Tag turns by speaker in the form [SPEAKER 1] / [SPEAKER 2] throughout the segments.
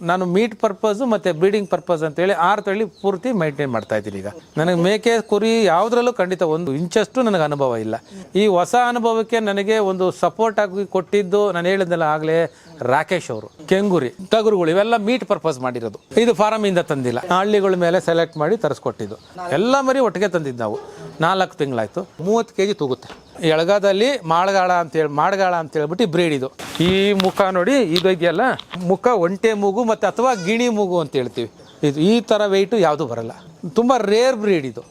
[SPEAKER 1] ನಾನು meat purpose ಮತ್ತೆ breeding purpose ಅಂತ ಹೇಳಿ ಆರು ತಳಿ ಪೂರ್ತಿ ಮೈಂಟೈನ್ ಮಾಡ್ತಾ ಇದ್ದೀನಿ ಈಗ. ನನಗೆ ಮೇಕೆ, ಕುರಿ ಯಾವುದ್ರಲ್ಲೂ ಖಂಡಿತ ಒಂದು ಇಂಚಷ್ಟು ನನಗೆ ಅನುಭವ ಇಲ್ಲ. ಈ ಹೊಸ ಅನುಭವಕ್ಕೆ ನನಗೆ ಒಂದು ಸಪೋರ್ಟ್ ಆಗಿ ಕೊಟ್ಟಿದ್ದು ನಾನು ಹೇಳಿದ್ನಲ್ಲ ಆಗಲೇ ರಾಕೇಶ್ ಅವರು, ಕೆಂಗುರಿ ಟಗರುಗಳು ಇವೆಲ್ಲ ಮೀಟ್ ಪರ್ಪಸ್ ಮಾಡಿರೋದು. ಇದು ಫಾರಮ್ ಇಂದ ತಂದಿಲ್ಲ. ಹಳ್ಳಿಗಳ ಮೇಲೆ ಸೆಲೆಕ್ಟ್ ಮಾಡಿ ತರಿಸ್ಕೊಟ್ಟಿದ್ದು. ಎಲ್ಲ ಮರಿ ಒಟ್ಟಿಗೆ ತಂದಿದ್ದು ನಾವು. ನಾಲ್ಕು ತಿಂಗಳಾಯ್ತು. ಮೂವತ್ತು ಕೆ ಜಿ ತೂಗುತ್ತೆ. ಎಳಗಾದಲ್ಲಿ ಮಾಳಗಾಳ ಅಂತೇಳಿ ಮಾಡಗಾಳ ಅಂತ ಹೇಳ್ಬಿಟ್ಟು ಬ್ರೀಡ್ ಇದು. ಈ ಮುಖ ನೋಡಿ, ಇದು ಇದೆಯಲ್ಲ ಮುಖ ಒಂಟೆ ಮೂಗು ಮತ್ತೆ ಅಥವಾ ಗಿಣಿ ಮೂಗು ಅಂತ ಹೇಳ್ತೀವಿ. ಇದು ಈ ಥರ ವೆಯ್ಟು ಯಾವುದು ಬರಲ್ಲ. ತುಂಬ ರೇರ್ ಬ್ರೀಡ್ ಇದು.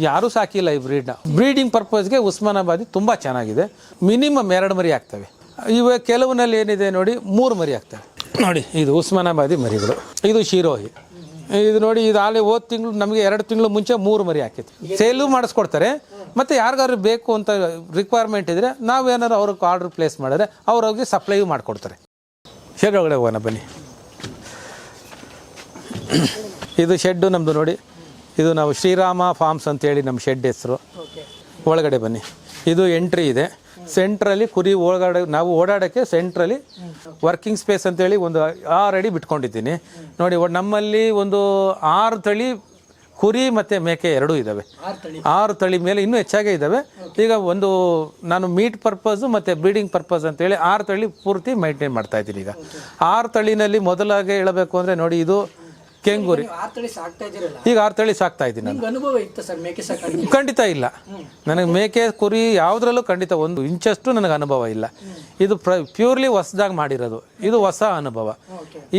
[SPEAKER 1] ಯಾರೂ ಸಾಕಿಲ್ಲ ಈ ಬ್ರೀಡ್ನ ಬ್ರೀಡಿಂಗ್ ಪರ್ಪಸ್ಗೆ ಉಸ್ಮಾನಾಬಾದಿ ತುಂಬ ಚೆನ್ನಾಗಿದೆ. ಮಿನಿಮಮ್ ಎರಡು ಮರಿ ಆಗ್ತವೆ. ಇವಾಗ ಕೆಲವನಲ್ಲಿ ಏನಿದೆ ನೋಡಿ ಮೂರು ಮರಿ ಆಗ್ತವೆ. ನೋಡಿ ಇದು ಉಸ್ಮಾನಾಬಾದಿ ಮರಿಗಳು ಇದು ಶಿರೋಹಿ. ಇದು ನೋಡಿ ಇದು ಆಲೆ ಹೋದ ತಿಂಗಳು ನಮಗೆ ಎರಡು ತಿಂಗಳು ಮುಂಚೆ ಮೂರು ಮರಿ ಹಾಕಿತ್ತು. ಸೇಲು ಮಾಡಿಸ್ಕೊಡ್ತಾರೆ ಮತ್ತು ಯಾರಿಗಾದ್ರು ಬೇಕು ಅಂತ ರಿಕ್ವೈರ್ಮೆಂಟ್ ಇದ್ದರೆ ನಾವೇನಾದ್ರು ಅವ್ರಿಗೆ ಆರ್ಡ್ರ್ ಪ್ಲೇಸ್ ಮಾಡಿದ್ರೆ ಅವ್ರು ಅವ್ರಿಗೆ ಸಪ್ಲೈಯೂ ಮಾಡಿಕೊಡ್ತಾರೆ. ಶೆಡ್ ಒಳಗಡೆ ಹೋಗೋಣ ಬನ್ನಿ. ಇದು ಶೆಡ್ಡು ನಮ್ಮದು ನೋಡಿ. ಇದು ನಾವು ಶ್ರೀರಾಮ ಫಾರ್ಮ್ಸ್ ಅಂತೇಳಿ ನಮ್ಮ ಶೆಡ್ ಹೆಸರು. ಒಳಗಡೆ ಬನ್ನಿ. ಇದು ಎಂಟ್ರಿ ಇದೆ. ಸೆಂಟ್ರಲ್ಲಿ ಕುರಿ ಓಡಾಡ ನಾವು ಓಡಾಡೋಕ್ಕೆ ಸೆಂಟ್ರಲ್ಲಿ ವರ್ಕಿಂಗ್ ಸ್ಪೇಸ್ ಅಂತೇಳಿ ಒಂದು ಆರು ಅಡಿ ಬಿಟ್ಕೊಂಡಿದ್ದೀನಿ. ನೋಡಿ ನಮ್ಮಲ್ಲಿ ಒಂದು ಆರು ತಳಿ ಕುರಿ ಮತ್ತು ಮೇಕೆ ಎರಡೂ ಇದ್ದಾವೆ ಆರು ತಳಿ. ಮೇಲೆ ಇನ್ನೂ ಹೆಚ್ಚಾಗೇ ಇದ್ದಾವೆ ಈಗ ಒಂದು ನಾನು ಮೀಟ್ ಪರ್ಪಸು ಮತ್ತು ಬ್ರೀಡಿಂಗ್ ಪರ್ಪಸ್ ಅಂತೇಳಿ ಆರು ತಳಿ ಪೂರ್ತಿ ಮೈಂಟೈನ್ ಮಾಡ್ತಾ ಇದ್ದೀನಿ ಈಗ. ಆರು ತಳಿನಲ್ಲಿ ಮೊದಲಾಗೆ ಹೇಳಬೇಕು ಅಂದರೆ ನೋಡಿ ಇದು ಕೆಂಗುರಿ. ಈಗ ಆರು ತಳಿ ಸಾಕ್ತಾ ಇದ್ದೀನಿ ನಾನು.
[SPEAKER 2] ಅನುಭವ ಇತ್ತು ಸರ್ ಮೇಕೆ ಸಾಕಿ
[SPEAKER 1] ಖಂಡಿತ ಇಲ್ಲ. ನನಗೆ ಮೇಕೆ ಕುರಿ ಯಾವುದ್ರಲ್ಲೂ ಖಂಡಿತ ಒಂದು ಇಂಚಷ್ಟು ನನಗೆ ಅನುಭವ ಇಲ್ಲ. ಇದು ಪ್ರ ಪ್ಯೂರ್ಲಿ ಹೊಸದಾಗಿ ಮಾಡಿರೋದು. ಇದು ಹೊಸ ಅನುಭವ.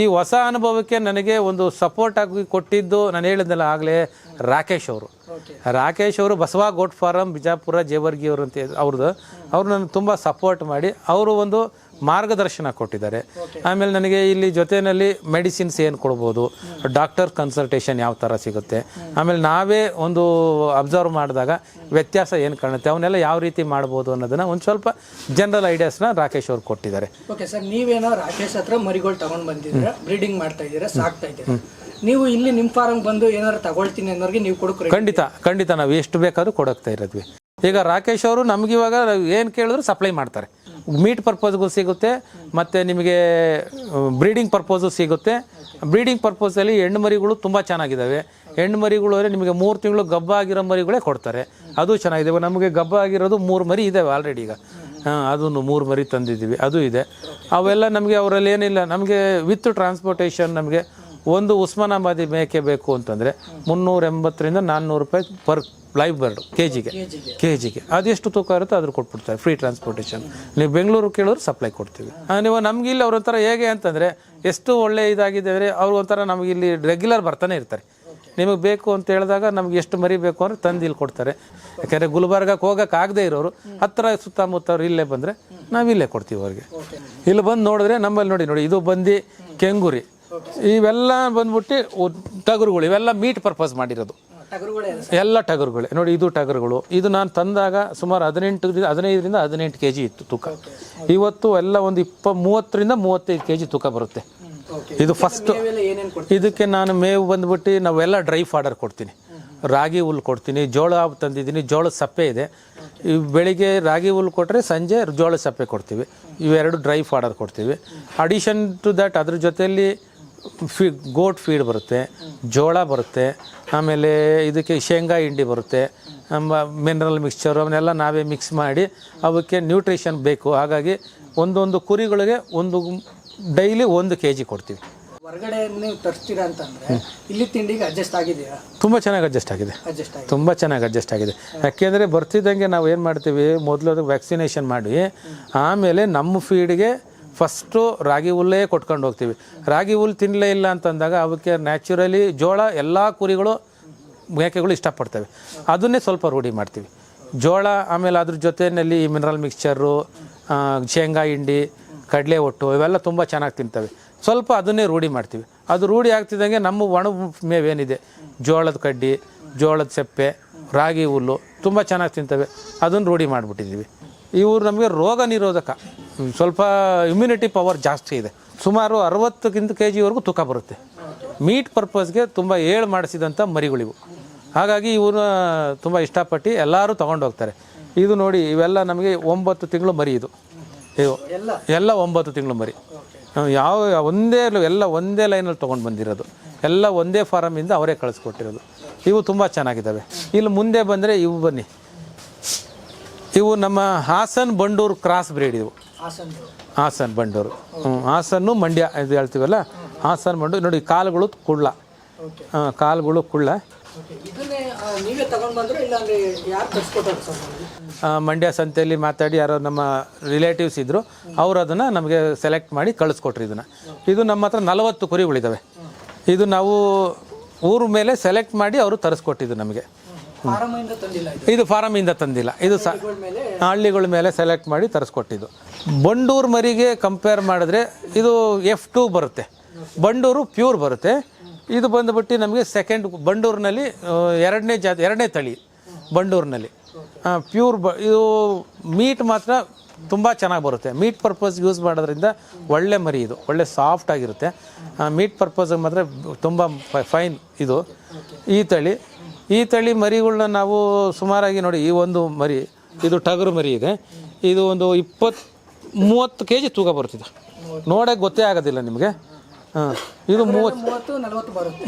[SPEAKER 1] ಈ ಹೊಸ ಅನುಭವಕ್ಕೆ ನನಗೆ ಒಂದು ಸಪೋರ್ಟ್ ಆಗಿ ಕೊಟ್ಟಿದ್ದು ನಾನು ಹೇಳಿದ್ನಲ್ಲ ಆಗಲೇ ರಾಕೇಶ್ ಅವರು. ರಾಕೇಶ್ ಅವರು ಬಸವ ಗೋಟ್ ಫಾರಂ ಬಿಜಾಪುರ ಜೇವರ್ಗಿ ಅವರು ಅಂತ ಅವ್ರದ್ದು. ಅವ್ರು ನನಗೆ ತುಂಬ ಸಪೋರ್ಟ್ ಮಾಡಿ. ಅವರು ಒಂದು ಮಾರ್ಗದರ್ಶನ ಕೊಟ್ಟಿದ್ದಾರೆ. ಆಮೇಲೆ ನನಗೆ ಇಲ್ಲಿ ಜೊತೆಯಲ್ಲಿ ಮೆಡಿಸಿನ್ಸ್ ಏನು ಕೊಡ್ಬೋದು ಡಾಕ್ಟರ್ ಕನ್ಸಲ್ಟೇಷನ್ ಯಾವ ಥರ ಸಿಗುತ್ತೆ ಆಮೇಲೆ ನಾವೇ ಒಂದು ಅಬ್ಸರ್ವ್ ಮಾಡಿದಾಗ ವ್ಯತ್ಯಾಸ ಏನು ಕಾಣುತ್ತೆ ಅವನ್ನೆಲ್ಲ ಯಾವ ರೀತಿ ಮಾಡ್ಬೋದು ಅನ್ನೋದನ್ನ ಒಂದು ಸ್ವಲ್ಪ ಜನರಲ್ ಐಡಿಯಾಸ್ನ ರಾಕೇಶ್ ಅವ್ರು ಕೊಟ್ಟಿದ್ದಾರೆ.
[SPEAKER 2] ಓಕೆ ಸರ್ ನೀವೇನೋ ರಾಕೇಶ್ ಹತ್ರ ಮರಿಗಳು ತಗೊಂಡ್ ಬಂದಿದ್ದೀರಾ ಬ್ರೀಡಿಂಗ್ ಮಾಡ್ತಾ ಇದ್ದೀರಾ ಸಾಕ್ತಾ ಇದ್ದೀರಾ? ನೀವು ಇಲ್ಲಿ ನಿಮ್ಮ ಫಾರ್ಮ್ ಬಂದು ಏನಾದ್ರು ತಗೊಳ್ತೀನಿ ಅನ್ನೋರಿಗೆ ನೀವು ಕೊಡಕ್ಕೆ
[SPEAKER 1] ಖಂಡಿತ ಖಂಡಿತ ನಾವು ಎಷ್ಟು ಬೇಕಾದ್ರೂ ಕೊಡಕ್ತಾ ಇರೋದ್ವಿ. ಈಗ ರಾಕೇಶ್ ಅವರು ನಮಗಿವಾಗ ಏನು ಕೇಳಿದ್ರು ಸಪ್ಲೈ ಮಾಡ್ತಾರೆ. ಮೀಟ್ ಪರ್ಪೋಸ್ಗೂ ಸಿಗುತ್ತೆ, ಮತ್ತು ನಿಮಗೆ ಬ್ರೀಡಿಂಗ್ ಪರ್ಪೋಸು ಸಿಗುತ್ತೆ. ಬ್ರೀಡಿಂಗ್ ಪರ್ಪೋಸಲ್ಲಿ ಹೆಣ್ಣು ಮರಿಗಳು ತುಂಬ ಚೆನ್ನಾಗಿದ್ದಾವೆ. ಹೆಣ್ಣು ಮರಿಗಳು ಅಂದರೆ ನಿಮಗೆ ಮೂರು ತಿಂಗಳು ಗಬ್ಬ ಆಗಿರೋ ಮರಿಗಳೇ ಕೊಡ್ತಾರೆ. ಅದು ಚೆನ್ನಾಗಿದೆ. ನಮಗೆ ಗಬ್ಬ ಆಗಿರೋದು ಮೂರು ಮರಿ ಇದ್ದಾವೆ ಆಲ್ರೆಡಿ ಈಗ. ಹಾಂ, ಅದನ್ನು ಮೂರು ಮರಿ ತಂದಿದ್ದೀವಿ. ಅದು ಇದೆ. ಅವೆಲ್ಲ ನಮಗೆ ಅವರಲ್ಲಿ ಏನಿಲ್ಲ. ನಮಗೆ ವಿತ್ ಟ್ರಾನ್ಸ್ಪೋರ್ಟೇಷನ್ ನಮಗೆ ಒಂದು ಉಸ್ಮಾನಾಬಾದಿ ಮೇಕೆ ಬೇಕು ಅಂತಂದರೆ ಮುನ್ನೂರ ಎಂಬತ್ತರಿಂದ ನಾನ್ನೂರು ರೂಪಾಯಿ ಪರ್ ಲೈವ್ ಬರ್ಡ್ ಕೆ ಜಿಗೆ ಕೆ ಜಿಗೆ ಅದೆಷ್ಟು ತೂಕ ಇರುತ್ತೋ ಅದ್ರ ಕೊಟ್ಬಿಡ್ತಾರೆ ಫ್ರೀ ಟ್ರಾನ್ಸ್ಪೋರ್ಟೇಷನ್ ನೀವು ಬೆಂಗಳೂರು ಕೇಳಿದ್ರೆ ಸಪ್ಲೈ ಕೊಡ್ತೀವಿ. ನೀವು ನಮ್ಗೆ ಇಲ್ಲಿ ಅವ್ರ ಒಂಥರ ಹೇಗೆ ಅಂತಂದರೆ ಎಷ್ಟು ಒಳ್ಳೆ ಇದಾಗಿದೆ ಅಂದರೆ ಅವ್ರು ಒಂಥರ ನಮಗೆ ಇಲ್ಲಿ ರೆಗ್ಯುಲರ್ ಬರ್ತಾನೆ ಇರ್ತಾರೆ. ನಿಮಗೆ ಬೇಕು ಅಂತ ಹೇಳಿದಾಗ ನಮ್ಗೆ ಎಷ್ಟು ಮರಿ ಬೇಕು ಅಂದರೆ ತಂದು ಇಲ್ಲಿ ಕೊಡ್ತಾರೆ. ಯಾಕೆಂದರೆ ಗುಲ್ಬರ್ಗಕ್ಕೆ ಹೋಗಕ್ಕೆ ಆಗದೆ ಇರೋರು ಹತ್ತಿರ ಸುತ್ತಮುತ್ತ ಇಲ್ಲೇ ಬಂದರೆ ನಾವು ಇಲ್ಲೇ ಕೊಡ್ತೀವಿ ಅವ್ರಿಗೆ. ಇಲ್ಲಿ ಬಂದು ನೋಡಿದ್ರೆ ನಮ್ಮಲ್ಲಿ ನೋಡಿ ನೋಡಿ ಇದು ಬಂದು ಕೆಂಗುರಿ. ಇವೆಲ್ಲ ಬಂದ್ಬಿಟ್ಟು ಟಗರುಗಳು ಇವೆಲ್ಲ ಮೀಟ್ ಪರ್ಪಸ್ ಮಾಡಿರೋದು. ಎಲ್ಲ ಟಗರುಗಳೇ. ನೋಡಿ ಇದು ಟಗರುಗಳು. ಇದು ನಾನು ತಂದಾಗ ಸುಮಾರು ಹದಿನೆಂಟು ಹದಿನೈದರಿಂದ ಹದಿನೆಂಟು ಕೆ ಜಿ ಇತ್ತು ತೂಕ. ಇವತ್ತು ಎಲ್ಲ ಒಂದು ಇಪ್ಪ ಮೂವತ್ತರಿಂದ ಮೂವತ್ತೈದು ಕೆ ಜಿ ತೂಕ ಬರುತ್ತೆ. ಇದು ಫಸ್ಟ್ ಇದಕ್ಕೆ ನಾನು ಮೇವು ಬಂದ್ಬಿಟ್ಟು ನಾವೆಲ್ಲ ಡ್ರೈ ಫಾಡರ್ ಕೊಡ್ತೀನಿ. ರಾಗಿ ಹುಲ್ಲು ಕೊಡ್ತೀನಿ ಜೋಳ ತಂದಿದ್ದೀನಿ ಜೋಳ ಸಪ್ಪೆ ಇದೆ. ಈ ಬೆಳಿಗ್ಗೆ ರಾಗಿ ಹುಲ್ಲು ಕೊಟ್ಟರೆ ಸಂಜೆ ಜೋಳ ಸಪ್ಪೆ ಕೊಡ್ತೀವಿ. ಇವೆರಡು ಡ್ರೈ ಫಾಡರ್ ಕೊಡ್ತೀವಿ. ಅಡಿಷನ್ ಟು ದ್ಯಾಟ್ ಅದ್ರ ಜೊತೆಯಲ್ಲಿ ಫಿ ಗೋಟ್ ಫೀಡ್ ಬರುತ್ತೆ ಜೋಳ ಬರುತ್ತೆ ಆಮೇಲೆ ಇದಕ್ಕೆ ಶೇಂಗಾ ಹಿಂಡಿ ಬರುತ್ತೆ ಮಿನರಲ್ ಮಿಕ್ಸ್ಚರು ಅವನ್ನೆಲ್ಲ ನಾವೇ ಮಿಕ್ಸ್ ಮಾಡಿ ಅವಕ್ಕೆ ನ್ಯೂಟ್ರಿಷನ್ ಬೇಕು. ಹಾಗಾಗಿ ಒಂದೊಂದು ಕುರಿಗಳಿಗೆ ಒಂದು ಡೈಲಿ ಒಂದು ಕೆ ಜಿ ಕೊಡ್ತೀವಿ.
[SPEAKER 2] ಹೊರಗಡೆ ನೀವು ತರಿಸ್ತೀರಾ ಅಂತಂದ್ರೆ ಇಲ್ಲಿ ತಿಂಡಿಗೆ ಅಡ್ಜಸ್ಟ್ ಆಗಿದೆಯಾ?
[SPEAKER 1] ತುಂಬ ಚೆನ್ನಾಗಿ ಅಡ್ಜಸ್ಟ್ ಆಗಿದೆ.
[SPEAKER 2] ಅಡ್ಜಸ್ಟ್
[SPEAKER 1] ತುಂಬ ಚೆನ್ನಾಗಿ ಅಡ್ಜಸ್ಟ್ ಆಗಿದೆ. ಯಾಕೆಂದರೆ ಬರ್ತಿದ್ದಂಗೆ ನಾವು ಏನು ಮಾಡ್ತೀವಿ ಮೊದಲು ವ್ಯಾಕ್ಸಿನೇಷನ್ ಮಾಡಿ ಆಮೇಲೆ ನಮ್ಮ ಫೀಡ್ಗೆ ಫಸ್ಟು ರಾಗಿ ಹುಲ್ಲೇ ಕೊಟ್ಕೊಂಡು ಹೋಗ್ತೀವಿ. ರಾಗಿ ಹುಲ್ಲು ತಿನ್ನಲೇ ಇಲ್ಲ ಅಂತಂದಾಗ ಅವಕ್ಕೆ ನ್ಯಾಚುರಲಿ ಜೋಳ ಎಲ್ಲ ಕುರಿಗಳು, ಮೇಕೆಗಳು ಇಷ್ಟಪಡ್ತವೆ. ಅದನ್ನೇ ಸ್ವಲ್ಪ ರೂಢಿ ಮಾಡ್ತೀವಿ. ಜೋಳ, ಆಮೇಲೆ ಅದ್ರ ಜೊತೆಯಲ್ಲಿ ಈ ಮಿನರಲ್ ಮಿಕ್ಸ್ಚರು ಶೇಂಗಾ ಹಿಂಡಿ, ಕಡಲೆ ಒಟ್ಟು ಇವೆಲ್ಲ ತುಂಬ ಚೆನ್ನಾಗಿ ತಿಂತವೆ. ಸ್ವಲ್ಪ ಅದನ್ನೇ ರೂಢಿ ಮಾಡ್ತೀವಿ. ಅದು ರೂಢಿ ಆಗ್ತಿದ್ದಂಗೆ ನಮ್ಮ ಒಣ ಮೇವೇನಿದೆ. ಜೋಳದ ಕಡ್ಡಿ, ಜೋಳದ ಸೆಪ್ಪೆ, ರಾಗಿ ಹುಲ್ಲು ತುಂಬ ಚೆನ್ನಾಗಿ ತಿಂತವೆ. ಅದನ್ನು ರೂಢಿ ಮಾಡಿಬಿಟ್ಟಿದ್ದೀವಿ ಇವರು ನಮಗೆ ರೋಗ ನಿರೋಧಕ. ಸ್ವಲ್ಪ ಇಮ್ಯುನಿಟಿ ಪವರ್ ಜಾಸ್ತಿ ಇದೆ. ಸುಮಾರು ಅರವತ್ತಕ್ಕಿಂತ ಕೆ ಜಿವರೆಗೂ ತೂಕ ಬರುತ್ತೆ. ಮೀಟ್ ಪರ್ಪಸ್ಗೆ ತುಂಬ ಏಳು ಮಾಡಿಸಿದಂಥ ಮರಿಗಳಿವು. ಹಾಗಾಗಿ ಇವನ್ನ ತುಂಬ ಇಷ್ಟಪಟ್ಟು ಎಲ್ಲರೂ ತೊಗೊಂಡೋಗ್ತಾರೆ ಇದು ನೋಡಿ ಇವೆಲ್ಲ ನಮಗೆ ಒಂಬತ್ತು ತಿಂಗಳು ಮರಿ ಇದು. ಇವು.
[SPEAKER 2] ಎಲ್ಲ?
[SPEAKER 1] ಎಲ್ಲ ಒಂಬತ್ತು ತಿಂಗಳು ಮರಿ. ಯಾವ ಒಂದೇ ಎಲ್ಲ ಒಂದೇ ಲೈನಲ್ಲಿ ತೊಗೊಂಡು ಬಂದಿರೋದು. ಎಲ್ಲ ಒಂದೇ ಫಾರಮಿಂದ ಅವರೇ ಕಳಿಸ್ಕೊಟ್ಟಿರೋದು. ಇವು ತುಂಬ ಚೆನ್ನಾಗಿದ್ದಾವೆ. ಇಲ್ಲಿ ಮುಂದೆ ಬಂದರೆ ಇವು ಬನ್ನಿ. ಇವು ನಮ್ಮ ಹಾಸನ್ ಬಂಡೂರು ಕ್ರಾಸ್ ಬ್ರೀಡ್ ಇವು.
[SPEAKER 2] ಹಾಸನ್
[SPEAKER 1] ಬಂಡೂರು. ಹ್ಞೂ ಹಾಸನ್ನು ಮಂಡ್ಯ ಇದು ಹೇಳ್ತೀವಲ್ಲ? ಹಾಸನ್ ಬಂಡೂರು. ನೋಡಿ ಕಾಲುಗಳು ಕುಳ್ಳ. ಕಾಲುಗಳು ಕುಳ್ಳ. ಮಂಡ್ಯ ಸಂತೆಯಲ್ಲಿ ಮಾತಾಡಿ ಯಾರೋ ನಮ್ಮ ರಿಲೇಟಿವ್ಸ್ ಇದ್ದರು ಅವರು ಅದನ್ನು ನಮಗೆ ಸೆಲೆಕ್ಟ್ ಮಾಡಿ ಕಳಿಸ್ಕೊಟ್ರು ಇದನ್ನು. ಇದು ನಮ್ಮ ಹತ್ರ ನಲವತ್ತು ಕುರಿಗಳಿದ್ದಾವೆ ಇದು ನಾವು ಊರ ಮೇಲೆ ಸೆಲೆಕ್ಟ್ ಮಾಡಿ ಅವರು ತರಿಸ್ಕೊಟ್ಟಿದ್ದು ನಮಗೆ.
[SPEAKER 2] ಇದು.
[SPEAKER 1] ಇದು ಫಾರಮಿಂದ ತಂದಿಲ್ಲ. ಇದು ಸ ಹಳ್ಳಿಗಳ ಮೇಲೆ ಸೆಲೆಕ್ಟ್ ಮಾಡಿ ತರಿಸ್ಕೊಟ್ಟಿದ್ದು. ಬಂಡೂರು ಮರಿಗೆ ಕಂಪೇರ್ ಮಾಡಿದ್ರೆ ಇದು ಎಫ್ ಟು ಬರುತ್ತೆ. ಬಂಡೂರು ಪ್ಯೂರ್ ಬರುತ್ತೆ. ಇದು ಬಂದುಬಿಟ್ಟು ನಮಗೆ ಸೆಕೆಂಡ್ ಬಂಡೂರಿನಲ್ಲಿ ಎರಡನೇ ಜಾತಿ ಎರಡನೇ ತಳಿ ಬಂಡೂರಿನಲ್ಲಿ. ಪ್ಯೂರ್ ಬ ಇದು ಮೀಟ್ ಮಾತ್ರ ತುಂಬ ಚೆನ್ನಾಗಿ ಬರುತ್ತೆ. ಮೀಟ್ ಪರ್ಪಸ್ ಯೂಸ್ ಮಾಡೋದ್ರಿಂದ ಒಳ್ಳೆ ಮರಿ ಇದು. ಒಳ್ಳೆ ಸಾಫ್ಟ್ ಆಗಿರುತ್ತೆ. ಮೀಟ್ ಪರ್ಪಸ್ಗೆ ಮಾತ್ರ ತುಂಬ ಫೈನ್ ಇದು. ಈ ತಳಿ ಈ ತಳಿ ಮರಿಗಳನ್ನ ನಾವು ಸುಮಾರಾಗಿ ನೋಡಿ ಈ ಒಂದು ಮರಿ ಇದು ಟಗರು ಮರಿ ಇದೆ. ಇದು ಒಂದು ಇಪ್ಪತ್ತು ಮೂವತ್ತು ಕೆ ಜಿ ತೂಕ ಬರ್ತಿದೆ ನೋಡೋಕೆ ಗೊತ್ತೇ ಆಗೋದಿಲ್ಲ ನಿಮಗೆ. ಹಾಂ ಇದು ಮೂವತ್ತು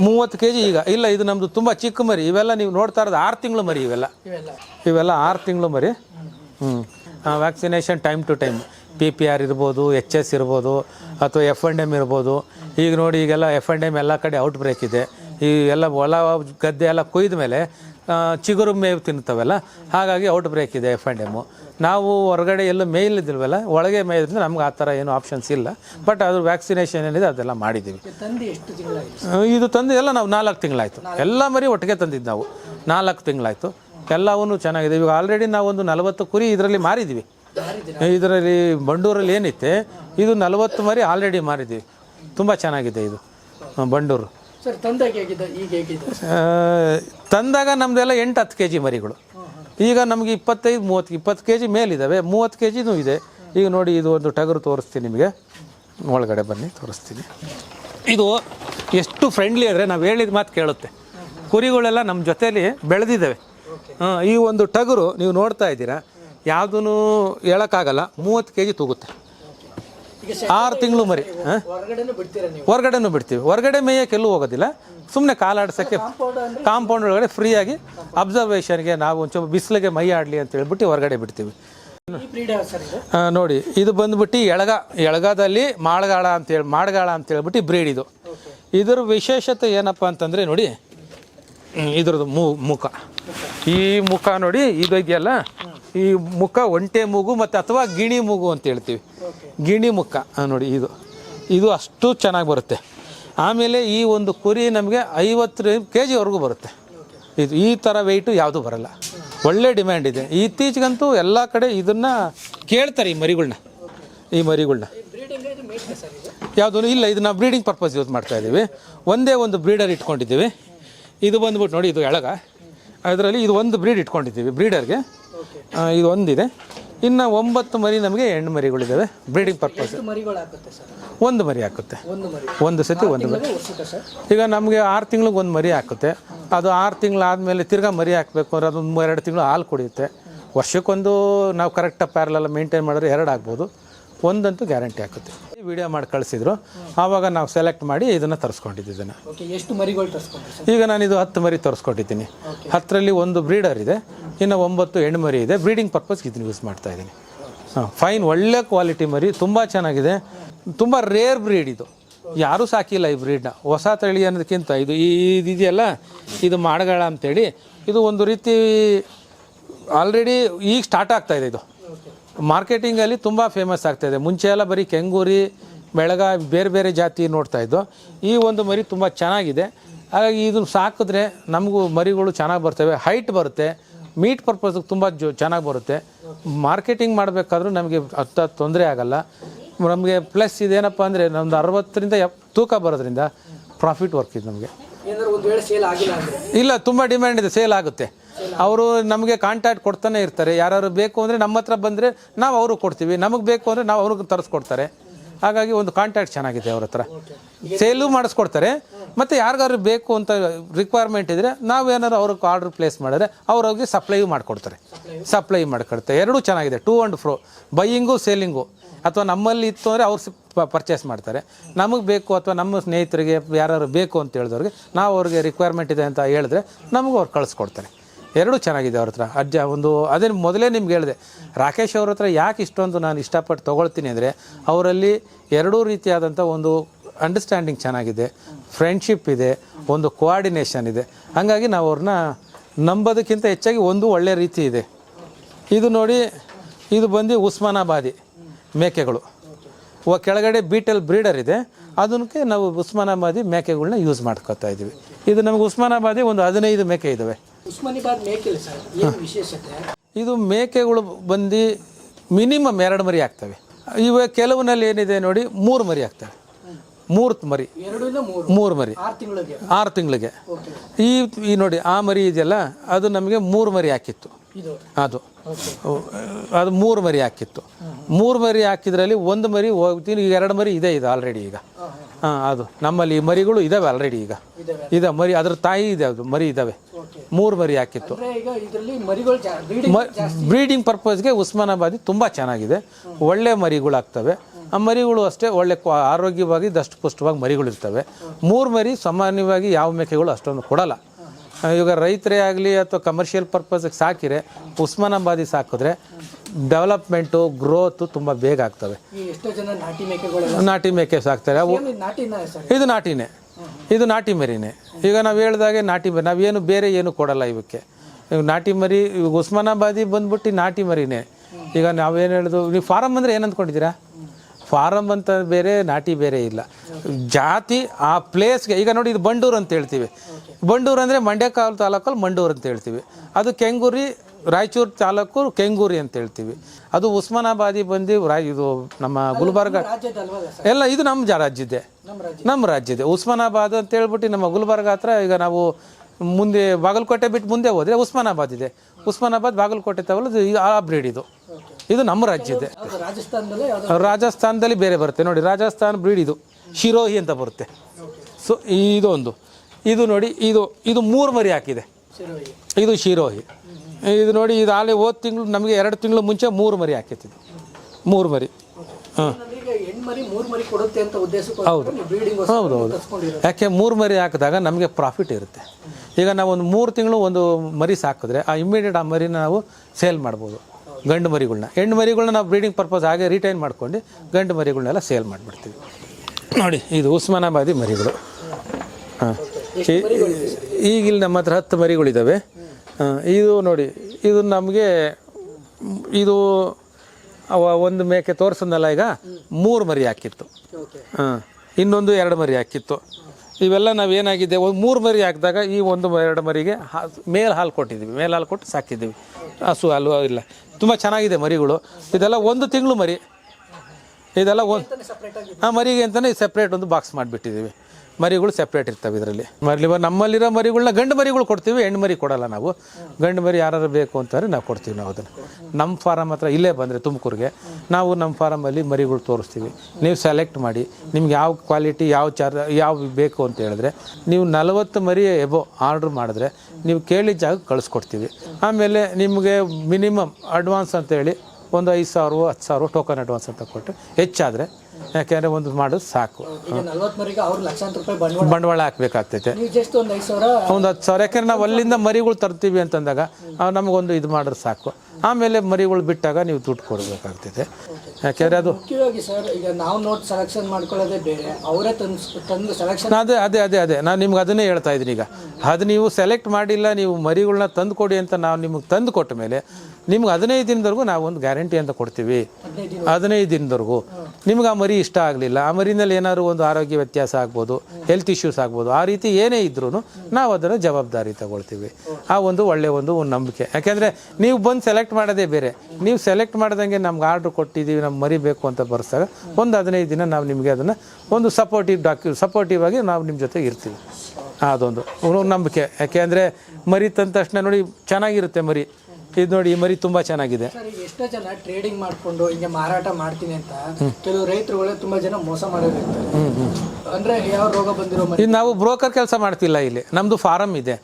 [SPEAKER 2] ಮೂವತ್ತು
[SPEAKER 1] ಕೆ ಜಿ ಈಗ. ಇಲ್ಲ ಇದು ನಮ್ಮದು ತುಂಬ ಚಿಕ್ಕ ಮರಿ. ಇವೆಲ್ಲ ನೀವು ನೋಡ್ತಾ ಇರೋದು ಆರು ತಿಂಗಳು ಮರಿ ಇವೆಲ್ಲ.
[SPEAKER 2] ಇವೆಲ್ಲ.
[SPEAKER 1] ಇವೆಲ್ಲ ಆರು ತಿಂಗಳು ಮರಿ. ಹ್ಞೂ vaccination time to time P P R ಇರ್ಬೋದು ಎಚ್ ಎಸ್ ಇರ್ಬೋದು ಅಥವಾ ಎಫ್ ಅಂಡ್ ಎಂ ಇರ್ಬೋದು. ಈಗ ನೋಡಿ ಈಗೆಲ್ಲ ಎಫ್ ಅಂಡ್ ಎಂ ಎಲ್ಲ ಕಡೆ ಔಟ್ ಬ್ರೇಕ್ ಇದೆ. ಈ ಎಲ್ಲ ಹೊಲ ಗದ್ದೆ ಎಲ್ಲ ಕೊಯ್ದ ಮೇಲೆ ಚಿಗುರು ಮೇವು ತಿನ್ನುತ್ತವಲ್ಲ. ಹಾಗಾಗಿ ಔಟ್ ಬ್ರೇಕ್ ಇದೆ ಎಫ್ ಆ್ಯಂಡ್ ಎಮ್ಮು ನಾವು ಹೊರಗಡೆ ಎಲ್ಲೂ ಮೇಯ್ಲಿದ್ದಿಲ್ವಲ್ಲ ಒಳಗೆ ಮೇಯ್ದ್ರಿಂದ ನಮ್ಗೆ ಆ ಥರ ಏನು ಆಪ್ಷನ್ಸ್ ಇಲ್ಲ. ಬಟ್ ಅದು ವ್ಯಾಕ್ಸಿನೇಷನ್ ಏನಿದೆ ಅದೆಲ್ಲ ಮಾಡಿದ್ದೀವಿ. ಇದು ತಂದು ಎಲ್ಲ ನಾವು ನಾಲ್ಕು ತಿಂಗಳಾಯಿತು. ಎಲ್ಲ ಮರಿ ಒಟ್ಟಿಗೆ ತಂದಿದ್ದು ನಾವು. ನಾಲ್ಕು ತಿಂಗಳಾಯಿತು. ಎಲ್ಲವೂ ಚೆನ್ನಾಗಿದೆ. ಇವಾಗ ಆಲ್ರೆಡಿ ನಾವು ಒಂದು ನಲವತ್ತು ಕುರಿ ಇದರಲ್ಲಿ ಮಾರಿದ್ದೀವಿ. ಇದರಲ್ಲಿ ಬಂಡೂರಲ್ಲಿ ಏನಿತ್ತೆ ಇದು ನಲವತ್ತು ಮರಿ ಆಲ್ರೆಡಿ ಮಾರಿದ್ದೀವಿ. ತುಂಬ ಚೆನ್ನಾಗಿದೆ ಇದು ಬಂಡೂರು.
[SPEAKER 2] ಸರ್ ತಂದಾಗ ಹೇಗಿದೆ? ಈಗ ಹೇಗಿದೆ?
[SPEAKER 1] ತಂದಾಗ ನಮ್ಮದೆಲ್ಲ ಎಂಟು ಹತ್ತು ಕೆ ಜಿ ಮರಿಗಳು. ಈಗ ನಮಗೆ ಇಪ್ಪತ್ತೈದು ಮೂವತ್ತು ಇಪ್ಪತ್ತು ಕೆ ಜಿ ಮೇಲಿದ್ದಾವೆ ಮೂವತ್ತು ಕೆ ಜಿನೂ ಇದೆ. ಈಗ ನೋಡಿ ಇದು ಒಂದು ಟಗರು ತೋರಿಸ್ತೀನಿ ನಿಮಗೆ. ಒಳಗಡೆ ಬನ್ನಿ ತೋರಿಸ್ತೀನಿ. ಇದು ಎಷ್ಟು ಫ್ರೆಂಡ್ಲಿ ಅಂದರೆ ನಾವು ಹೇಳಿದ ಮಾತು ಕೇಳುತ್ತೆ. ಕುರಿಗಳೆಲ್ಲ ನಮ್ಮ ಜೊತೇಲಿ ಬೆಳೆದಿದ್ದಾವೆ ಈ ಒಂದು ಟಗರು ನೀವು ನೋಡ್ತಾ ಇದ್ದೀರಾ. ಯಾವುದೂ ಹೇಳೋಕ್ಕಾಗಲ್ಲ. ಮೂವತ್ತು ಕೆ ಜಿ ತೂಗುತ್ತೆ. ಆರು ತಿಂಗಳು ಮರಿ
[SPEAKER 2] ಹೊರಗಡೆನೂ
[SPEAKER 1] ಬಿಡ್ತೀವಿ. ಹೊರಗಡೆ ಮೇಯಕ್ಕೆ ಎಲ್ಲೂ ಹೋಗೋದಿಲ್ಲ. ಸುಮ್ಮನೆ ಕಾಲಾಡ್ಸೋಕ್ಕೆ
[SPEAKER 2] ಕಾಂಪೌಂಡ್
[SPEAKER 1] ಒಳಗಡೆ ಫ್ರೀಯಾಗಿ ಅಬ್ಸರ್ವೇಷನ್ಗೆ ನಾವು ಒಂಚೂರು ಬಿಸಿಲಿಗೆ ಮೈ ಆಡಲಿ ಅಂತ ಹೇಳ್ಬಿಟ್ಟು ಹೊರಗಡೆ ಬಿಡ್ತೀವಿ. ನೋಡಿ ಇದು ಬಂದ್ಬಿಟ್ಟು ಎಳಗ ಎಳಗದಲ್ಲಿ ಮಾಳಗಾಳ ಅಂತೇಳಿ ಮಾಡಗಾಳ ಅಂತ ಹೇಳ್ಬಿಟ್ಟು ಬ್ರೀಡ್ ಇದು. ಇದರ ವಿಶೇಷತೆ ಏನಪ್ಪ ಅಂತಂದರೆ ನೋಡಿ ಇದ್ರದ್ದು ಮುಖ. ಈ ಮುಖ ನೋಡಿ ಇದು ಇದೆಯಲ್ಲ? ಈ ಮುಖ ಒಂಟೆ ಮೂಗು ಮತ್ತು ಅಥವಾ ಗಿಣಿ ಮೂಗು ಅಂತ ಹೇಳ್ತೀವಿ. ಗಿಣಿ ಮುಖ ನೋಡಿ ಇದು. ಇದು ಅಷ್ಟು ಚೆನ್ನಾಗಿ ಬರುತ್ತೆ. ಆಮೇಲೆ ಈ ಒಂದು ಕುರಿ ನಮಗೆ ಐವತ್ತು ಕೆ ಜಿವರೆಗೂ ಬರುತ್ತೆ. ಇದು ಈ ಥರ ವೆಯ್ಟು ಯಾವುದೂ ಬರಲ್ಲ. ಒಳ್ಳೆ ಡಿಮ್ಯಾಂಡ್ ಇದೆ. ಇತ್ತೀಚೆಗಂತೂ ಎಲ್ಲ ಕಡೆ ಇದನ್ನು ಕೇಳ್ತಾರೆ ಈ ಮರಿಗಳ್ನ. ಈ ಮರಿಗಳ್ನ. ಯಾವುದೂ ಇಲ್ಲ ಇದು ನಾವು ಬ್ರೀಡಿಂಗ್ ಪರ್ಪಸ್ ಯೂಸ್ ಮಾಡ್ತಾ ಇದ್ದೀವಿ. ಒಂದೇ ಒಂದು ಬ್ರೀಡರ್ ಇಟ್ಕೊಂಡಿದ್ದೀವಿ. ಇದು ಬಂದ್ಬಿಟ್ಟು ನೋಡಿ ಇದು ಎಳಗ. ಅದರಲ್ಲಿ ಇದು ಒಂದು ಬ್ರೀಡ್ ಇಟ್ಕೊಂಡಿದ್ದೀವಿ ಬ್ರೀಡರ್ಗೆ ಇದು ಒಂದಿದೆ. ಇನ್ನು ಒಂಬತ್ತು ಮರಿ ನಮಗೆ ಹೆಣ್ಣು ಮರಿಗಳಿದ್ದಾವೆ ಬ್ರೀಡಿಂಗ್ ಪರ್ಪಸ್ ಒಂದು ಮರಿ ಹಾಕುತ್ತೆ.
[SPEAKER 2] ಒಂದು
[SPEAKER 1] ಸತಿ ಒಂದು ಮರಿ. ಈಗ ನಮಗೆ ಆರು ತಿಂಗ್ಳಿಗೆ ಒಂದು ಮರಿ ಹಾಕುತ್ತೆ. ಅದು ಆರು ತಿಂಗಳಾದಮೇಲೆ ತಿರ್ಗಾ ಮರಿ ಹಾಕಬೇಕು ಅಂದ್ರೆ ಅದೊಂದು ಎರಡು ತಿಂಗಳು ಹಾಲು ಕುಡಿಯುತ್ತೆ. ವರ್ಷಕ್ಕೊಂದು ನಾವು ಕರೆಕ್ಟಾಗಿ ಪ್ಯಾರಲೆಲ್ಲ ಮೇಂಟೈನ್ ಮಾಡಿದ್ರೆ ಎರಡು ಆಗ್ಬೋದು. ಒಂದಂತೂ ಗ್ಯಾರಂಟಿ ಹಾಕುತ್ತೆ. ವಿಡಿಯೋ ಮಾಡಿ ಕಳಿಸಿದ್ರು. ಆವಾಗ ನಾವು ಸೆಲೆಕ್ಟ್ ಮಾಡಿ ಇದನ್ನು ತರಿಸ್ಕೊಂಡಿದ್ದು ಇದನ್ನು.
[SPEAKER 2] ಓಕೆ ಎಷ್ಟು ಮರಿಗಳು ತರಿಸ್ಕೊಂಡ್ರಿ
[SPEAKER 1] ಈಗ ನಾನು ಇದು ಹತ್ತು ಮರಿ ತರಿಸ್ಕೊಟ್ಟಿದ್ದೀನಿ. ಹತ್ತರಲ್ಲಿ ಒಂದು ಬ್ರೀಡರ್ ಇದೆ ಇನ್ನು ಒಂಬತ್ತು ಹೆಣ್ಣು ಮರಿ ಇದೆ. ಬ್ರೀಡಿಂಗ್ ಪರ್ಪಸ್ಗೆ ಇದನ್ನು ಯೂಸ್ ಮಾಡ್ತಾ ಇದ್ದೀನಿ. ಹಾಂ ಫೈನ್ ಒಳ್ಳೆ ಕ್ವಾಲಿಟಿ ಮರಿ ತುಂಬ ಚೆನ್ನಾಗಿದೆ. ತುಂಬ ರೇರ್ ಬ್ರೀಡ್ ಇದು. ಯಾರೂ ಸಾಕಿಲ್ಲ ಈ ಬ್ರೀಡ್ನ ಹೊಸ ತಳಿ ಅನ್ನೋದಕ್ಕಿಂತ ಇದು ಈ ಇದೆಯಲ್ಲ ಇದು ಮಾಡಗಾಳ ಅಂತೇಳಿ ಇದು ಒಂದು ರೀತಿ ಆಲ್ರೆಡಿ ಈಗ ಸ್ಟಾರ್ಟ್ ಆಗ್ತಾ ಇದೆ ಇದು. ಮಾರ್ಕೆಟಿಂಗಲ್ಲಿ ತುಂಬ ಫೇಮಸ್ ಆಗ್ತಾ ಇದೆ. ಮುಂಚೆ ಎಲ್ಲ ಬರೀ ಕೆಂಗೂರಿ ಬೆಳಗ ಬೇರೆ ಬೇರೆ ಜಾತಿ ನೋಡ್ತಾ ಇದ್ದು ಈ ಒಂದು ಮರಿ ತುಂಬ ಚೆನ್ನಾಗಿದೆ. ಹಾಗಾಗಿ ಇದನ್ನ ಸಾಕಿದ್ರೆ ನಮಗೂ ಮರಿಗಳು ಚೆನ್ನಾಗಿ ಬರ್ತವೆ. ಹೈಟ್ ಬರುತ್ತೆ. ಮೀಟ್ ಪರ್ಪಸ್ಗೆ ತುಂಬ ಜೊ ಚೆನ್ನಾಗಿ ಬರುತ್ತೆ. ಮಾರ್ಕೆಟಿಂಗ್ ಮಾಡಬೇಕಾದ್ರೂ ನಮಗೆ ಅತ್ತ ತೊಂದರೆ ಆಗಲ್ಲ. ನಮಗೆ ಪ್ಲಸ್ ಇದೇನಪ್ಪ ಅಂದರೆ ನಮ್ಮದು ಅರವತ್ತರಿಂದ ಎಪ್ ತೂಕ ಬರೋದ್ರಿಂದ ಪ್ರಾಫಿಟ್ ವರ್ಕ್ ಇದು ನಮಗೆ. ಇಲ್ಲ ತುಂಬ ಡಿಮ್ಯಾಂಡ್ ಇದೆ. ಸೇಲ್ ಆಗುತ್ತೆ. ಅವರು ನಮಗೆ ಕಾಂಟ್ಯಾಕ್ಟ್ ಕೊಡ್ತಾನೆ ಇರ್ತಾರೆ. ಯಾರು ಬೇಕು ಅಂದರೆ ನಮ್ಮ ಹತ್ರ ಬಂದರೆ ನಾವು ಅವ್ರಿಗೆ ಕೊಡ್ತೀವಿ. ನಮಗೆ ಬೇಕು ಅಂದರೆ ನಾವು ಅವ್ರಿಗೆ ತರಿಸ್ಕೊಡ್ತಾರೆ. ಹಾಗಾಗಿ ಒಂದು ಕಾಂಟ್ಯಾಕ್ಟ್ ಚೆನ್ನಾಗಿದೆ ಅವ್ರ ಹತ್ರ. ಸೇಲು ಮಾಡಿಸ್ಕೊಡ್ತಾರೆ. ಮತ್ತು ಯಾರಿಗಾದ್ರು ಬೇಕು ಅಂತ ರಿಕ್ವೈರ್ಮೆಂಟ್ ಇದ್ದರೆ ನಾವೇನಾದ್ರು ಅವ್ರಿಗೆ ಆರ್ಡ್ರ್ ಪ್ಲೇಸ್ ಮಾಡಿದ್ರೆ ಅವ್ರಿಗೆ ಸಪ್ಲೈ ಮಾಡಿಕೊಡ್ತಾರೆ. ಸಪ್ಲೈ ಮಾಡಿಕೊಡ್ತಾರೆ. ಎರಡೂ ಚೆನ್ನಾಗಿದೆ. To and fro buying selling ಅಥವಾ ನಮ್ಮಲ್ಲಿ ಇತ್ತು ಅಂದರೆ ಅವ್ರು ಪರ್ಚೇಸ್ ಮಾಡ್ತಾರೆ. ನಮಗೆ ಬೇಕು ಅಥವಾ ನಮ್ಮ ಸ್ನೇಹಿತರಿಗೆ ಯಾರು ಬೇಕು ಅಂತ ಹೇಳಿದವ್ರಿಗೆ ನಾವು ಅವ್ರಿಗೆ ರಿಕ್ವೈರ್ಮೆಂಟ್ ಇದೆ ಅಂತ ಹೇಳಿದ್ರೆ ನಮಗೂ ಅವ್ರು ಕಳಿಸ್ಕೊಡ್ತಾರೆ. ಎರಡೂ ಚೆನ್ನಾಗಿದೆ ಅವ್ರ ಹತ್ರ. ಅಜ್ಜ, ಒಂದು, ಅದೇ ಮೊದಲೇ ನಿಮ್ಗೆ ಹೇಳಿದೆ, ರಾಕೇಶ್ ಅವ್ರ ಹತ್ರ ಯಾಕೆ ಇಷ್ಟೊಂದು ನಾನು ಇಷ್ಟಪಟ್ಟು ತೊಗೊಳ್ತೀನಿ ಅಂದರೆ, ಅವರಲ್ಲಿ ಎರಡೂ ರೀತಿಯಾದಂಥ ಒಂದು ಅಂಡರ್ಸ್ಟ್ಯಾಂಡಿಂಗ್ ಚೆನ್ನಾಗಿದೆ ಫ್ರೆಂಡ್ಶಿಪ್ ಇದೆ, ಒಂದು ಕೋಆರ್ಡಿನೇಷನ್ ಇದೆ. ಹಾಗಾಗಿ ನಾವು ಅವ್ರನ್ನ ನಂಬೋದಕ್ಕಿಂತ ಹೆಚ್ಚಾಗಿ ಒಂದು ಒಳ್ಳೆಯ ರೀತಿ ಇದೆ. ಇದು ನೋಡಿ, ಇದು ಬಂದು ಉಸ್ಮಾನಾಬಾದಿ ಮೇಕೆಗಳು. ಕೆಳಗಡೆ ಬೀಟಲ್ ಬ್ರೀಡರ್ ಇದೆ, ಅದಕ್ಕೆ ನಾವು ಉಸ್ಮಾನಾಬಾದಿ ಮೇಕೆಗಳನ್ನ ಯೂಸ್ ಮಾಡ್ಕೋತಾ ಇದ್ದೀವಿ ಇದು ನಮಗೆ ಉಸ್ಮಾನಾಬಾದಿ ಒಂದು ಹದಿನೈದು ಮೇಕೆ ಇದ್ದಾವೆ
[SPEAKER 2] ಉಸ್ಮಾನಿಬಾದ್ ಮೇಕಿಲ್ಲ ಸರ್ ಏನು ವಿಶೇಷತೆ?
[SPEAKER 1] ಇದು ಮೇಕೆಗಳು ಬಂದು ಮಿನಿಮಮ್ ಎರಡು ಮರಿ ಆಗ್ತವೆ. ಇವ ಕೆಲವನಲ್ಲಿ ಏನಿದೆ ನೋಡಿ ಮೂರು ಮರಿ ಆಗ್ತವೆ. ಮೂರು. ಮರಿ.
[SPEAKER 2] ಮೂರು
[SPEAKER 1] ಮೂರು.
[SPEAKER 2] ಆರು ತಿಂಗಳಿಗೆ?
[SPEAKER 1] ಆರು ತಿಂಗಳಿಗೆ.
[SPEAKER 2] ಓಕೆ.
[SPEAKER 1] ಈ ಈ ನೋಡಿ ಆ ಮರಿ ಇದೆಯಲ್ಲ ಅದು ನಮಗೆ ಮೂರು ಮರಿ ಹಾಕಿತ್ತು. ಅದು. ಅದು ಮೂರು ಮರಿ ಹಾಕಿತ್ತು. ಮೂರು ಮರಿ ಹಾಕಿದ್ರಲ್ಲಿ ಒಂದು ಮರಿ ಹೋಗ್ತೀನಿ ಈಗ ಎರಡು ಮರಿ ಇದೆ ಇದು ಆಲ್ರೆಡಿ ಈಗ. ಹಾಂ ಅದು. ನಮ್ಮಲ್ಲಿ ಈ ಮರಿಗಳು ಇದಾವೆ ಆಲ್ರೆಡಿ ಈಗ. ಇದೆ ಮರಿ ಅದ್ರ ತಾಯಿ ಇದೆ ಅದು. ಮರಿ ಇದಾವೆ. ಮೂರು ಮರಿ ಹಾಕಿತ್ತು.
[SPEAKER 2] ಮರಿಗಳು ಬ್ರೀಡಿಂಗ್
[SPEAKER 1] ಪರ್ಪಸ್ಗೆ ಉಸ್ಮಾನಾಬಾದಿ ತುಂಬ ಚೆನ್ನಾಗಿದೆ. ಒಳ್ಳೆ ಮರಿಗಳಾಗ್ತವೆ. ಆ ಮರಿಗಳು ಅಷ್ಟೇ ಒಳ್ಳೆ ಆರೋಗ್ಯವಾಗಿ ಆರೋಗ್ಯವಾಗಿ ದಷ್ಟಪುಷ್ಟವಾಗಿ ಮರಿಗಳು ಇರ್ತವೆ. ಮೂರು ಮರಿ ಸಾಮಾನ್ಯವಾಗಿ ಯಾವ ಮೇಕೆಗಳು ಅಷ್ಟೊಂದು ಕೊಡಲ್ಲ. ಇವಾಗ ರೈತರೇ ಆಗಲಿ ಅಥವಾ ಕಮರ್ಷಿಯಲ್ ಪರ್ಪಸ್ಗೆ ಸಾಕಿರೆ ಉಸ್ಮಾನಾಬಾದಿ ಸಾಕಿದ್ರೆ ಡೆವಲಪ್ಮೆಂಟು ಗ್ರೋತು ತುಂಬ ಬೇಗ ಆಗ್ತವೆ.
[SPEAKER 2] ಈ ಎಷ್ಟೋ ಜನ ನಾಟಿ
[SPEAKER 1] ಮೇಕೆ ಸಾಕ್ತಾರೆ. ಅವು
[SPEAKER 2] ಇದು ನಾಟಿನೇ.
[SPEAKER 1] ಇದು ನಾಟಿ ಮರಿನೇ. ಈಗ ನಾವು ಹೇಳ್ದಾಗೆ ನಾಟಿ ಮರಿ ನಾವೇನು ಬೇರೆ ಏನು ಕೊಡಲ್ಲ ಇವಕ್ಕೆ ಈಗ ನಾಟಿ ಮರಿ ಇವಾಗ ಉಸ್ಮಾನಾಬಾದಿ ಬಂದ್ಬಿಟ್ಟು ನಾಟಿ ಮರಿನೇ. ಈಗ ನಾವೇನು ಹೇಳಿದ್ರು ನೀವು ಫಾರಮ್ ಅಂದರೆ ಏನು ಅಂದ್ಕೊಂಡಿದ್ದೀರಾ ಫಾರಮ್ ಅಂತ ಬೇರೆ ನಾಟಿ ಬೇರೆ ಇಲ್ಲ. ಜಾತಿ ಆ ಪ್ಲೇಸ್ಗೆ ಈಗ ನೋಡಿ ಇದು ಬಂಡೂರು ಅಂತ ಹೇಳ್ತೀವಿ. ಬಂಡೂರು ಅಂದರೆ ಮಂಡ್ಯಕಾಲು ತಾಲೂಕಲ್ಲಿ ಮಂಡೂರು ಅಂತ ಹೇಳ್ತೀವಿ. ಅದು ಕೆಂಗೂರಿ ರಾಯಚೂರು ತಾಲೂಕು ಕೆಂಗೂರಿ ಅಂತ ಹೇಳ್ತೀವಿ. ಅದು ಉಸ್ಮಾನಾಬಾದಿ ಬಂದು ರಾಯ್ ಇದು ನಮ್ಮ ಗುಲ್ಬರ್ಗ ಎಲ್ಲ ಇದು ನಮ್ಮ ಜ ರಾಜ್ಯದ್ದೇ.
[SPEAKER 2] ನಮ್ಮ ರಾಜ್ಯ.
[SPEAKER 1] ನಮ್ಮ ಉಸ್ಮಾನಾಬಾದ್ ಅಂತ ಹೇಳ್ಬಿಟ್ಟು ನಮ್ಮ ಗುಲ್ಬರ್ಗ ಹತ್ರ ಈಗ ನಾವು ಮುಂದೆ ಬಾಗಲಕೋಟೆ ಬಿಟ್ಟು ಮುಂದೆ ಹೋದರೆ ಉಸ್ಮಾನಾಬಾದ್ ಇದೆ ಉಸ್ಮಾನಾಬಾದ್ ಬಾಗಲಕೋಟೆ ತಗೊಳ್ಳೋದು ಇದು ಆ ಬ್ರೀಡ್ ಇದು. ಇದು ನಮ್ಮ ರಾಜ್ಯ
[SPEAKER 2] ಇದೆ ರಾಜಸ್ಥಾನದಲ್ಲೇ
[SPEAKER 1] ಬೇರೆ ಬರುತ್ತೆ. ನೋಡಿ ರಾಜಸ್ಥಾನ್ ಬ್ರೀಡ್ ಇದು. ಶಿರೋಹಿ ಅಂತ ಬರುತ್ತೆ. ಸೊ ಇದೊಂದು. ಇದು ನೋಡಿ ಇದು ಇದು ಮೂರು ಮರಿ ಹಾಕಿದೆ. ಇದು ಶಿರೋಹಿ. ಇದು ನೋಡಿ, ಇದು ಆಲೆ ಹೋದ ತಿಂಗಳು, ನಮಗೆ ಎರಡು ತಿಂಗಳು ಮುಂಚೆ ಮೂರು ಮರಿ ಹಾಕಿತ್ತು ಮೂರು ಮರಿ. ಹಾಂ.
[SPEAKER 2] ಹೌದು. ಹೌದು ಹೌದು.
[SPEAKER 1] ಯಾಕೆ ಮೂರು ಮರಿ ಹಾಕಿದಾಗ ನಮಗೆ ಪ್ರಾಫಿಟ್ ಇರುತ್ತೆ. ಈಗ ನಾವು ಒಂದು ಮೂರು ತಿಂಗಳು ಒಂದು ಮರಿ ಸಾಕಿದ್ರೆ, ಆ ಇಮ್ಮಿಡಿಯೇಟ್ ಆ ಮರಿನ ನಾವು ಸೇಲ್ ಮಾಡ್ಬೋದು, ಗಂಡು ಮರಿಗಳನ್ನ ಹೆಣ್ಣು ಮರಿಗಳನ್ನ ನಾವು ಬ್ರೀಡಿಂಗ್ ಪರ್ಪಸ್ ಹಾಗೆ ರಿಟೈನ್ ಮಾಡ್ಕೊಂಡು, ಗಂಡು ಮರಿಗಳನ್ನೆಲ್ಲ ಸೇಲ್ ಮಾಡಿಬಿಡ್ತೀವಿ. ನೋಡಿ, ಇದು ಉಸ್ಮಾನಾಬಾದಿ ಮರಿಗಳು. ಹಾಂ. ಈಗ ಇಲ್ಲಿ ನಮ್ಮ ಹತ್ರ ಹತ್ತು ಮರಿಗಳಿದ್ದಾವೆ ಇದು ನೋಡಿ ಇದು ನಮಗೆ ಇದು ಅವ ಒಂದು ಮೇಕೆ ತೋರಿಸಿದ್ನಲ್ಲ ಈಗ ಮೂರು ಮರಿ ಹಾಕಿತ್ತು. ಹಾಂ ಇನ್ನೊಂದು ಎರಡು ಮರಿ ಹಾಕಿತ್ತು. ಇವೆಲ್ಲ ನಾವು ಏನಾಗಿದೆ ಒಂದು ಮೂರು ಮರಿ ಹಾಕಿದಾಗ ಈ ಒಂದು ಎರಡು ಮರಿಗೆ ಹಾ ಮೇಲೆ ಹಾಲು ಕೊಟ್ಟಿದ್ದೀವಿ ಮೇಲೆ ಹಾಲು ಕೊಟ್ಟು ಸಾಕಿದ್ದೀವಿ. ಹಸು ಹಾಲು ಇಲ್ಲ. ತುಂಬ ಚೆನ್ನಾಗಿದೆ ಮರಿಗಳು. ಇದೆಲ್ಲ ಒಂದು ತಿಂಗಳು ಮರಿ. ಇದೆಲ್ಲ ಹಾಂ ಮರಿಗೆ ಅಂತಲೇ ಸೆಪ್ರೇಟ್ ಒಂದು ಬಾಕ್ಸ್ ಮಾಡಿಬಿಟ್ಟಿದ್ದೀವಿ ಮರಿಗಳು ಸೆಪ್ರೇಟ್ ಇರ್ತವೆ ಇದರಲ್ಲಿ. ಮರಲಿ ನಮ್ಮಲ್ಲಿರೋ ಮರಿಗಳನ್ನ ಗಂಡು ಮರಿಗಳು ಕೊಡ್ತೀವಿ ಹೆಣ್ಣು ಮರಿ ಕೊಡಲ್ಲ ನಾವು. ಗಂಡು ಮರಿ ಯಾರು ಬೇಕು ಅಂತಾರೆ ನಾವು ಕೊಡ್ತೀವಿ ನಾವು ಅದನ್ನು. ನಮ್ಮ ಫಾರಮ್ ಹತ್ರ ಇಲ್ಲೇ ಬಂದರೆ ತುಮಕೂರಿಗೆ ನಾವು ನಮ್ಮ ಫಾರಮಲ್ಲಿ ಮರಿಗಳು ತೋರಿಸ್ತೀವಿ. ನೀವು ಸೆಲೆಕ್ಟ್ ಮಾಡಿ ನಿಮ್ಗೆ ಯಾವ ಕ್ವಾಲಿಟಿ ಯಾವ ಚಾರ್ಜ್ ಯಾವ ಬೇಕು ಅಂತ ಹೇಳಿದ್ರೆ ನೀವು ನಲವತ್ತು ಮರಿ ಎಬೋ ಆರ್ಡ್ರ್ ಮಾಡಿದ್ರೆ ನೀವು ಕೇಳಿದ ಜಾಗಕ್ಕೆ ಕಳಿಸ್ಕೊಡ್ತೀವಿ. ಆಮೇಲೆ ನಿಮಗೆ ಮಿನಿಮಮ್ ಅಡ್ವಾನ್ಸ್ ಅಂತೇಳಿ ಒಂದು ಐದು ಸಾವಿರ ಹತ್ತು ಸಾವಿರ ಟೋಕನ್ ಅಡ್ವಾನ್ಸ್ ಅಂತ ಕೊಟ್ಟು ಹೆಚ್ಚಾದರೆ ಯಾಕೆಂದರೆ ಒಂದು ಮಾಡೋದು ಸಾಕು.
[SPEAKER 2] ಬಂಡವಾಳ
[SPEAKER 1] ಹಾಕಬೇಕಾಗ್ತೈತೆ.
[SPEAKER 2] ಒಂದು
[SPEAKER 1] ಹತ್ತು ಸಾವಿರ ಯಾಕೆಂದ್ರೆ ನಾವು ಅಲ್ಲಿಂದ ಮರಿಗಳು ತರ್ತೀವಿ ಅಂತಂದಾಗ ನಮಗೊಂದು ಇದು ಮಾಡಿದ್ರೆ ಸಾಕು. ಆಮೇಲೆ ಮರಿಗಳು ಬಿಟ್ಟಾಗ ನೀವು ದುಡ್ಡು ಕೊಡಬೇಕಾಗ್ತೈತೆ. ಯಾಕೆಂದರೆ ಅದು ಅದೇ ಅದೇ ಅದೇ ಅದೇ. ನಾನು ನಿಮ್ಗೆ ಅದನ್ನೇ ಹೇಳ್ತಾ ಇದ್ದೀನಿ ಈಗ. ಅದು ನೀವು ಸೆಲೆಕ್ಟ್ ಮಾಡಿಲ್ಲ ನೀವು ಮರಿಗಳನ್ನ ತಂದು ಕೊಡಿ ಅಂತ ನಾವು ನಿಮಗೆ ತಂದು ಕೊಟ್ಟ ಮೇಲೆ ನಿಮ್ಗೆ ಹದಿನೈದು ದಿನದವರೆಗೂ ನಾವು ಒಂದು ಗ್ಯಾರಂಟಿ ಅಂತ ಕೊಡ್ತೀವಿ.
[SPEAKER 2] ಹದಿನೈದು ದಿನ.
[SPEAKER 1] ಹದಿನೈದು ದಿನದವರೆಗೂ. ನಿಮ್ಗೆ ಆ ಮರಿ ಇಷ್ಟ ಆಗಲಿಲ್ಲ. ಆ ಮರಿನಲ್ಲಿ ಏನಾದ್ರು ಒಂದು ಆರೋಗ್ಯ ವ್ಯತ್ಯಾಸ ಆಗ್ಬೋದು ಹೆಲ್ತ್ ಇಶ್ಯೂಸ್ ಆಗ್ಬೋದು ಆ ರೀತಿ ಏನೇ ಇದ್ರೂ ನಾವು ಅದನ್ನು ಜವಾಬ್ದಾರಿ ತಗೊಳ್ತೀವಿ. ಆ ಒಂದು ಒಳ್ಳೆಯ ಒಂದು ಒಂದು ನಂಬಿಕೆ. ಯಾಕೆಂದರೆ ನೀವು ಬಂದು ಸೆಲೆಕ್ಟ್ ಮಾಡೋದೇ ಬೇರೆ. ನೀವು ಸೆಲೆಕ್ಟ್ ಮಾಡ್ದಂಗೆ ನಮ್ಗೆ ಆರ್ಡ್ರ್ ಕೊಟ್ಟಿದ್ದೀವಿ ನಮ್ಗೆ ಮರಿ ಬೇಕು ಅಂತ ಬರ್ಸಾಗ ಒಂದು ಹದಿನೈದು ದಿನ ನಾವು ನಿಮಗೆ ಅದನ್ನು ಒಂದು ಸಪೋರ್ಟಿವ್ ಡಾಕ್ಯು ಸಪೋರ್ಟಿವ್ ಆಗಿ ನಾವು ನಿಮ್ಮ ಜೊತೆ ಇರ್ತೀವಿ. ಅದೊಂದು. ನಂಬಿಕೆ. ಯಾಕೆಂದರೆ ಮರಿ ತಂದ ತಕ್ಷಣ ನೋಡಿ ಚೆನ್ನಾಗಿರುತ್ತೆ ಮರಿ. ಇದು ನೋಡಿ ಈ ಮರಿ ತುಂಬಾ ಚೆನ್ನಾಗಿದೆ.
[SPEAKER 2] ಸರ್ ಈಗ ಎಷ್ಟೋ ಜನ ಟ್ರೇಡಿಂಗ್ ಮಾಡ್ಕೊಂಡು ಹಿಂಗೆ ಮಾರಾಟ ಮಾಡ್ತೀನಿ ಅಂತ ಕೆಲವು ರೈತರುಗಳೇ ತುಂಬಾ ಜನ ಮೋಸ ಮಾಡೋದಿರ್ತಾರೆ ಅಂದ್ರೆ ಯಾವ ರೋಗ ಬಂದಿರೋ ಮರಿ?
[SPEAKER 1] ಇದು ನಾವು ಬ್ರೋಕರ್ ಕೆಲಸ ಮಾಡ್ತಿಲ್ಲ ಇಲ್ಲಿ. ನಮ್ಮದು ಫಾರಮ್ ಇದೆ.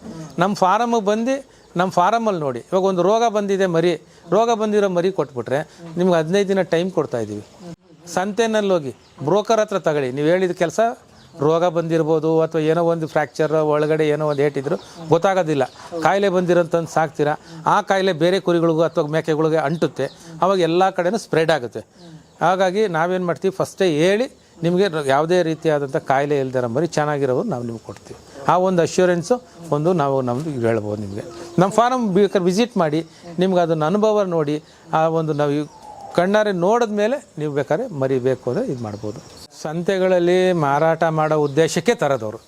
[SPEAKER 1] ನಮ್ಮ ಫಾರಮ್ಗೆ ಬಂದು ನಮ್ಮ ಫಾರಮಲ್ಲಿ ನೋಡಿ. ಇವಾಗ ಒಂದು ರೋಗ ಬಂದಿದೆ ಮರಿ. ರೋಗ ಬಂದಿರೋ ಮರಿ ಕೊಟ್ಬಿಟ್ರೆ ನಿಮ್ಗೆ ಹದಿನೈದು ದಿನ ಟೈಮ್ ಕೊಡ್ತಾ ಇದ್ದೀವಿ ಸಂತೆನಲ್ಲಿ ಹೋಗಿ ಬ್ರೋಕರ್ ಹತ್ರ ತಗೊಳ್ಳಿ. ನೀವು ಹೇಳಿದ ಕೆಲಸ ರೋಗ ಬಂದಿರ್ಬೋದು ಅಥವಾ ಏನೋ ಒಂದು ಫ್ರ್ಯಾಕ್ಚರ್ ಒಳಗಡೆ ಏನೋ ಒಂದು ಏಟಿದ್ರು ಗೊತ್ತಾಗೋದಿಲ್ಲ. ಕಾಯಿಲೆ ಬಂದಿರೋಂಥ ಸಾಕ್ತೀರಾ? ಆ ಕಾಯಿಲೆ ಬೇರೆ ಕುರಿಗಳಿಗೂ ಅಥವಾ ಮೇಕೆಗಳಿಗೆ ಅಂಟುತ್ತೆ. ಅವಾಗ ಎಲ್ಲ ಕಡೆನೂ ಸ್ಪ್ರೆಡ್ ಆಗುತ್ತೆ. ಹಾಗಾಗಿ ನಾವೇನು ಮಾಡ್ತೀವಿ? ಫಸ್ಟೇ ಹೇಳಿ ನಿಮಗೆ ಯಾವುದೇ ರೀತಿಯಾದಂಥ ಕಾಯಿಲೆ ಇಲ್ದಿರ ಮರಿ ಚೆನ್ನಾಗಿರೋದು ನಾವು ನಿಮ್ಗೆ ಕೊಡ್ತೀವಿ. ಆ ಒಂದು ಅಶ್ಯೂರೆನ್ಸು ಒಂದು ನಾವು ನಮ್ಮದು ಹೇಳ್ಬೋದು ನಿಮಗೆ. ನಮ್ಮ ಫಾರಮ್ ಬೇಕಾದ್ರೆ ವಿಸಿಟ್ ಮಾಡಿ ನಿಮ್ಗೆ ಅದನ್ನು ಅನುಭವ ನೋಡಿ, ಆ ಒಂದು ನಾವು ಕಣ್ಣಾರೆ ನೋಡಿದ ಮೇಲೆ ನೀವು ಬೇಕಾದ್ರೆ ಮರಿಬೇಕು ಅಂದರೆ ಇದು ಮಾಡ್ಬೋದು. ಸಂತೆಗಳಲ್ಲಿ ಮಾರಾಟ ಮಾಡೋ ಉದ್ದೇಶಕ್ಕೆ ತರೋದವರು.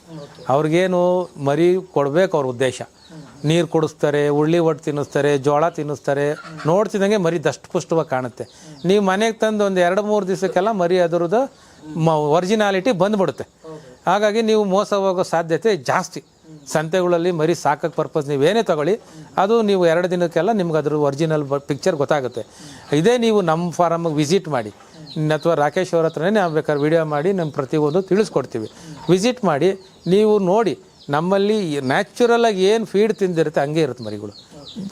[SPEAKER 1] ಅವ್ರಿಗೇನು ಮರಿ ಕೊಡಬೇಕು ಅವ್ರ ಉದ್ದೇಶ. ನೀರು ಕುಡಿಸ್ತಾರೆ, ಉಳ್ಳಿ ಒಟ್ಟು ತಿನ್ನಿಸ್ತಾರೆ, ಜೋಳ ತಿನ್ನಿಸ್ತಾರೆ. ನೋಡ್ತಿದ್ದಂಗೆ ಮರಿ ದಷ್ಟು ಪುಷ್ಟವಾಗಿ ಕಾಣುತ್ತೆ. ನೀವು ಮನೆಗೆ ತಂದು ಒಂದು ಎರಡು ಮೂರು ದಿವಸಕ್ಕೆಲ್ಲ ಮರಿ ಅದರದ್ದು ಮ ಒರಿಜಿನಾಲಿಟಿ ಬಂದ್ಬಿಡುತ್ತೆ. ಹಾಗಾಗಿ ನೀವು ಮೋಸ ಹೋಗೋ ಸಾಧ್ಯತೆ ಜಾಸ್ತಿ. ಸಂತೆಗಳಲ್ಲಿ ಮರಿ ಸಾಕಕ್ಕೆ ಪರ್ಪಸ್ ನೀವೇನೇ ತಗೊಳ್ಳಿ, ಅದು ನೀವು ಎರಡು ದಿನಕ್ಕೆಲ್ಲ ನಿಮ್ಗೆ ಅದ್ರ ಒರಿಜಿನಲ್ ಪಿಕ್ಚರ್ ಗೊತ್ತಾಗುತ್ತೆ. ಇದೇ ನೀವು ನಮ್ಮ ಫಾರಮ್ಗೆ ವಿಸಿಟ್ ಮಾಡಿ ಅಥವಾ ರಾಕೇಶ್ ಅವ್ರ ಹತ್ರನೇ ನಾವು ಬೇಕಾದ್ರೆ ವಿಡಿಯೋ ಮಾಡಿ ನಮ್ಮ ಪ್ರತಿಯೊಂದು ತಿಳಿಸ್ಕೊಡ್ತೀವಿ. ವಿಸಿಟ್ ಮಾಡಿ, ನೀವು ನೋಡಿ, ನಮ್ಮಲ್ಲಿ ನ್ಯಾಚುರಲಾಗಿ ಏನು ಫೀಡ್ ತಿಂದಿರುತ್ತೆ, ಹಂಗೆ ಇರುತ್ತೆ ಮರಿಗಳು.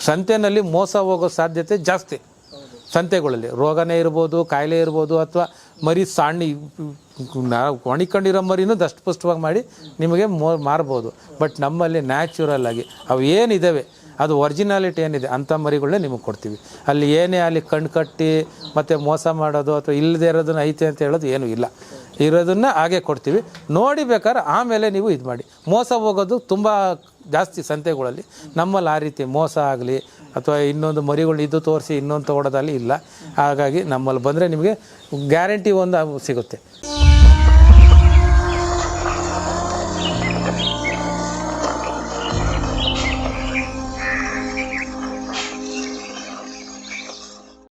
[SPEAKER 1] ಸಂತೆನಲ್ಲಿ ಮೋಸ ಹೋಗೋ ಸಾಧ್ಯತೆ ಜಾಸ್ತಿ. ಸಂತೆಗಳಲ್ಲಿ, ರೋಗನೇ ಇರ್ಬೋದು, ಕಾಯಿಲೆ ಇರ್ಬೋದು ಅಥವಾ ಮರಿ ಸಾಣಿ ಒಣಿಕೊಂಡಿರೋ ಮರಿನೂ ದಷ್ಟಪುಷ್ಟವಾಗಿ ಮಾಡಿ ನಿಮಗೆ ಮೋ, ಮಾರ್ಬೋದು. ಬಟ್ ನಮ್ಮಲ್ಲಿ ನ್ಯಾಚುರಲ್ ಆಗಿ ಅವು ಏನಿದ್ದಾವೆ ಅದು ಒರಿಜಿನಾಲಿಟಿ ಏನಿದೆ, ಅಂಥ ಮರಿಗಳನ್ನ ನಿಮಗೆ ಕೊಡ್ತೀವಿ. ಅಲ್ಲಿ ಏನೇ, ಅಲ್ಲಿ ಕಣ್ಣು ಕಟ್ಟಿ ಮತ್ತು ಮೋಸ ಮಾಡೋದು ಅಥವಾ ಇಲ್ಲದೇ ಇರೋದನ್ನ ಐತೆ ಅಂತ ಹೇಳೋದು ಏನೂ ಇಲ್ಲ. ಇರೋದನ್ನ ಹಾಗೆ ಕೊಡ್ತೀವಿ. ನೋಡಿ ಬೇಕಾದ್ರೆ ಆಮೇಲೆ ನೀವು ಇದು ಮಾಡಿ. ಮೋಸ ಹೋಗೋದು ತುಂಬ ಜಾಸ್ತಿ ಸಂತೆಗಳಲ್ಲಿ. ನಮ್ಮಲ್ಲಿ ಆ ರೀತಿ ಮೋಸ ಆಗಲಿ, ಅಥವಾ ಇನ್ನೊಂದು ಮರಿಗಳು ಇದು ತೋರಿಸಿ ಇನ್ನೊಂದು ತೊಗೊಳೋದಲ್ಲಿ ಇಲ್ಲ. ಹಾಗಾಗಿ ನಮ್ಮಲ್ಲಿ ಬಂದರೆ ನಿಮಗೆ ಗ್ಯಾರಂಟಿ ಒಂದು ಸಿಗುತ್ತೆ.